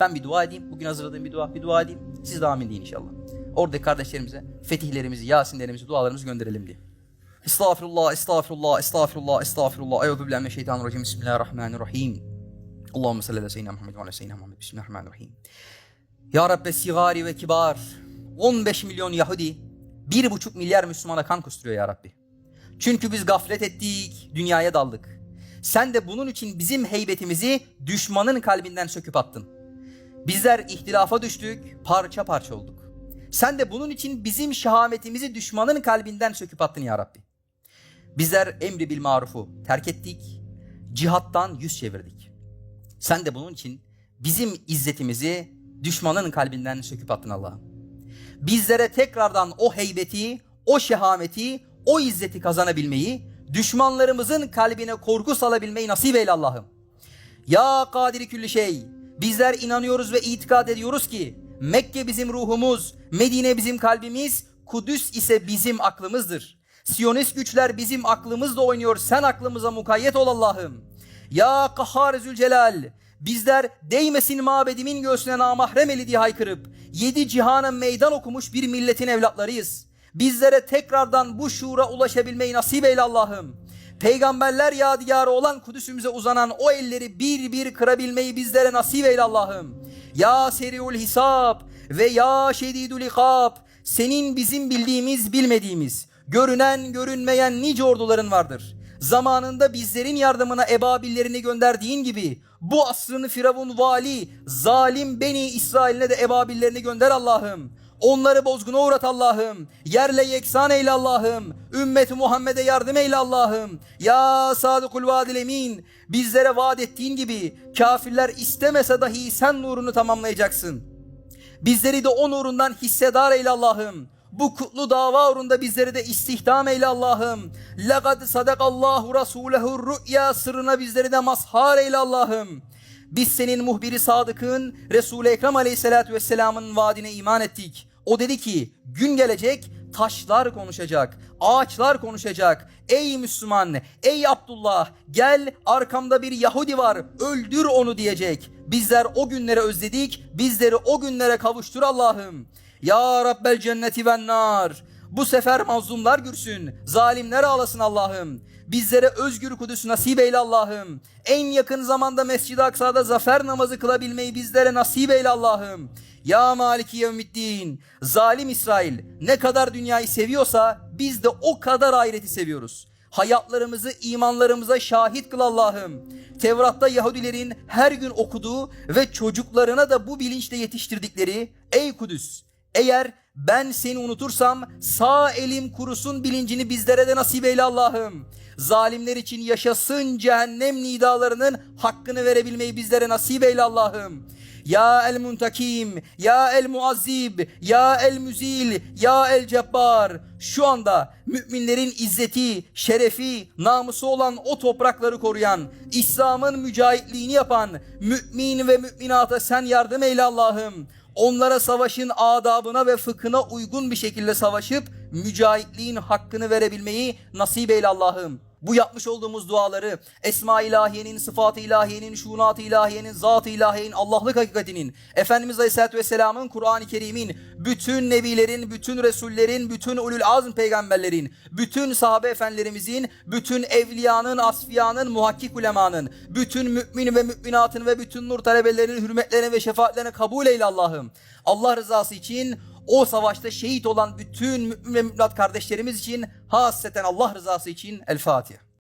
Ben bir dua edeyim. Bugün hazırladığım bir dua. Bir dua edeyim. Siz de amin deyin inşallah. Oradaki kardeşlerimize fetihlerimizi, yasinlerimizi, dualarımızı gönderelim diye. Estağfirullah, estağfirullah, estağfirullah, estağfirullah. Eûzü billahi mineşşeytanirracim. Bismillahirrahmanirrahim. Allahümme salli ala seyyidina Muhammed ve ala seyyidina Muhammed. Bismillahirrahmanirrahim. Ya Rabbe sigari ve kibar. 15 milyon Yahudi, 1,5 milyar Müslümana kan kusturuyor ya Rabbi. Çünkü biz gaflet ettik, dünyaya daldık. Sen de bunun için bizim heybetimizi düşmanın kalbinden söküp attın. Bizler ihtilafa düştük, parça parça olduk. Sen de bunun için bizim şehametimizi düşmanın kalbinden söküp attın ya Rabbi. Bizler emri bil marufu terk ettik, cihattan yüz çevirdik. Sen de bunun için bizim izzetimizi düşmanın kalbinden söküp attın Allah'ım. Bizlere tekrardan o heybeti, o şehameti, o izzeti kazanabilmeyi, düşmanlarımızın kalbine korku salabilmeyi nasip eyle Allah'ım. Ya kadiri külli şey. Bizler inanıyoruz ve itikad ediyoruz ki Mekke bizim ruhumuz, Medine bizim kalbimiz, Kudüs ise bizim aklımızdır. Siyonist güçler bizim aklımızla oynuyor. Sen aklımıza mukayyet ol Allah'ım. Ya Kahhar Zülcelal. Bizler değmesin mabedimin göğsüne namahrem eli diye haykırıp yedi cihana meydan okumuş bir milletin evlatlarıyız. Bizlere tekrardan bu şuura ulaşabilmeyi nasip eyle Allah'ım. Peygamberler yadigarı olan Kudüs'ümüze uzanan o elleri bir bir kırabilmeyi bizlere nasip eyle Allah'ım. Ya seriul hisab ve ya şedidul ikab. Senin bizim bildiğimiz bilmediğimiz, görünen görünmeyen nice orduların vardır. Zamanında bizlerin yardımına ebabillerini gönderdiğin gibi bu asrın firavun vali, zalim Beni İsrail'ine de ebabillerini gönder Allah'ım. Onları bozguna uğrat Allah'ım. Yerle yeksan eyle Allah'ım. Ümmet Muhammed'e yardım eyle Allah'ım. Ya Sadıkul Vadil Emin. Bizlere vaat ettiğin gibi kafirler istemese dahi sen nurunu tamamlayacaksın. Bizleri de o nurundan hissedar eyle Allah'ım. Bu kutlu dava uğrunda bizleri de istihdam eyle Allah'ım. Lekad sadakallahu rasulehu rü'ya sırrına bizleri de mazhar eyle Allah'ım. Biz senin muhbiri sadıkın Resul-i Ekrem aleyhissalatü vesselamın vaadine iman ettik. O dedi ki gün gelecek taşlar konuşacak, ağaçlar konuşacak. Ey Müslüman, ey Abdullah gel arkamda bir Yahudi var öldür onu diyecek. Bizler o günleri özledik, bizleri o günlere kavuştur Allah'ım. Ya Rabbel cenneti ve nar. Bu sefer mazlumlar gürsün, zalimler ağlasın Allah'ım. Bizlere özgür Kudüs nasip eyle Allah'ım. En yakın zamanda Mescid-i Aksa'da zafer namazı kılabilmeyi bizlere nasip eyle Allah'ım. Ya Maliki Yevmiddin. Zalim İsrail ne kadar dünyayı seviyorsa biz de o kadar ahireti seviyoruz. Hayatlarımızı imanlarımıza şahit kıl Allah'ım. Tevrat'ta Yahudilerin her gün okuduğu ve çocuklarına da bu bilinçle yetiştirdikleri Ey Kudüs eğer ben seni unutursam sağ elim kurusun bilincini bizlere de nasip eyle Allah'ım. Zalimler için yaşasın cehennem nidalarının hakkını verebilmeyi bizlere nasip eyle Allah'ım. Ya el muntakim, ya el muazzib, ya el müzil, ya el cebbar. Şu anda müminlerin izzeti, şerefi, namusu olan o toprakları koruyan, İslam'ın mücahitliğini yapan mümin ve müminata sen yardım eyle Allah'ım. Onlara savaşın adabına ve fıkhına uygun bir şekilde savaşıp mücahitliğin hakkını verebilmeyi nasip eyle Allah'ım. Bu yapmış olduğumuz duaları Esma ilahiyenin, sıfat ilahiyenin, şunat ilahiyenin, zat ilahiyenin, Allah'lık hakikatinin, Efendimiz Aleyhisselatü Vesselam'ın, Kur'an-ı Kerim'in, bütün nebilerin, bütün resullerin, bütün ulul azm peygamberlerin, bütün sahabe efendilerimizin, bütün evliyanın, asfiyanın, muhakkik ulemanın, bütün mümin ve müminatın ve bütün nur talebelerinin hürmetlerine ve şefaatlerine kabul eyle Allah'ım. Allah rızası için o savaşta şehit olan bütün mümin ve müminat kardeşlerimiz için hasreten Allah rızası için El Fatiha.